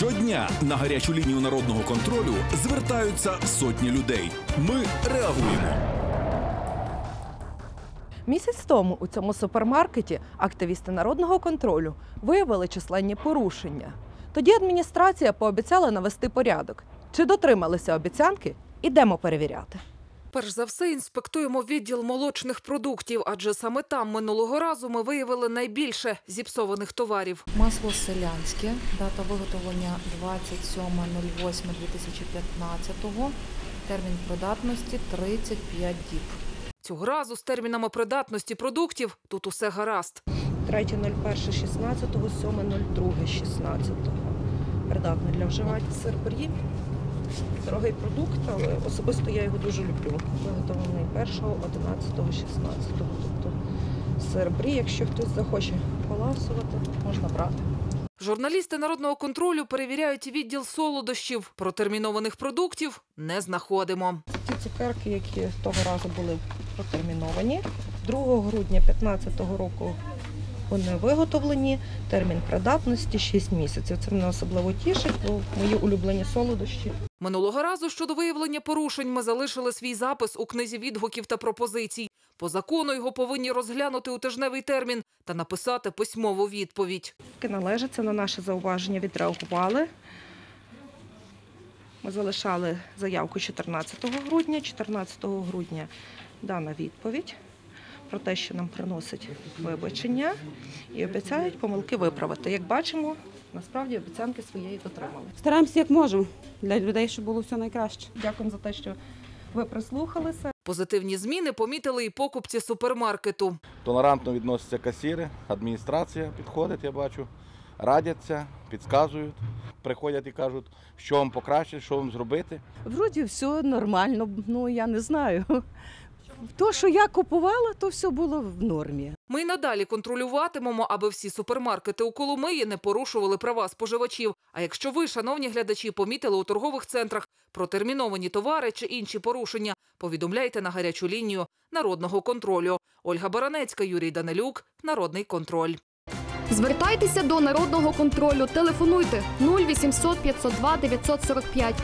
Щодня на гарячу лінію народного контролю звертаються сотні людей. Ми реагуємо. Місяць тому у цьому супермаркеті активісти народного контролю виявили численні порушення. Тоді адміністрація пообіцяла навести порядок. Чи дотрималися обіцянки? Ідемо перевіряти. Перш за все інспектуємо відділ молочних продуктів, адже саме там минулого разу ми виявили найбільше зіпсованих товарів. Масло селянське, дата виготовлення 27.08.2015, термін придатності 35 діб. Цього разу з термінами придатності продуктів тут усе гаразд. 3.01.16, 7.02.16. Придатний для вживання сир бrie. Дорогий продукт, але особисто я його дуже люблю. Виготовлений 1.11.16. Тобто сир бrie, якщо хтось захоче поласувати, можна брати. Журналісти народного контролю перевіряють відділ солодощів. Протермінованих продуктів не знаходимо. Ті цукерки, які того разу були протерміновані. 2 грудня 2015 року вони виготовлені. Термін придатності 6 місяців. Це мене особливо тішить, бо мої улюблені солодощі. Минулого разу щодо виявлення порушень ми залишили свій запис у книзі відгуків та пропозицій. По закону його повинні розглянути у тижневий термін та написати письмову відповідь. Які належаться на наше зауваження, відреагували. Ми залишали заявку 14 грудня. 14 грудня дана відповідь про те, що нам приносить вибачення і обіцяють помилки виправити. Як бачимо, насправді обіцянки своєї дотримали. Стараємося як можемо для людей, щоб було все найкраще. Дякуємо за те, що ви прислухалися. Позитивні зміни помітили і покупці супермаркету. Толерантно відносяться касіри, адміністрація підходить, я бачу, радяться, підказують, приходять і кажуть, що вам покращити, що вам зробити. Вроді все нормально, ну я не знаю. То, що я купувала, то все було в нормі. Ми й надалі контролюватимемо, аби всі супермаркети у Коломиї не порушували права споживачів. А якщо ви, шановні глядачі, помітили у торгових центрах протерміновані товари чи інші порушення, повідомляйте на гарячу лінію народного контролю. Ольга Баранецька, Юрій Данилюк, Народний контроль. Звертайтеся до народного контролю. Телефонуйте 0800 502 945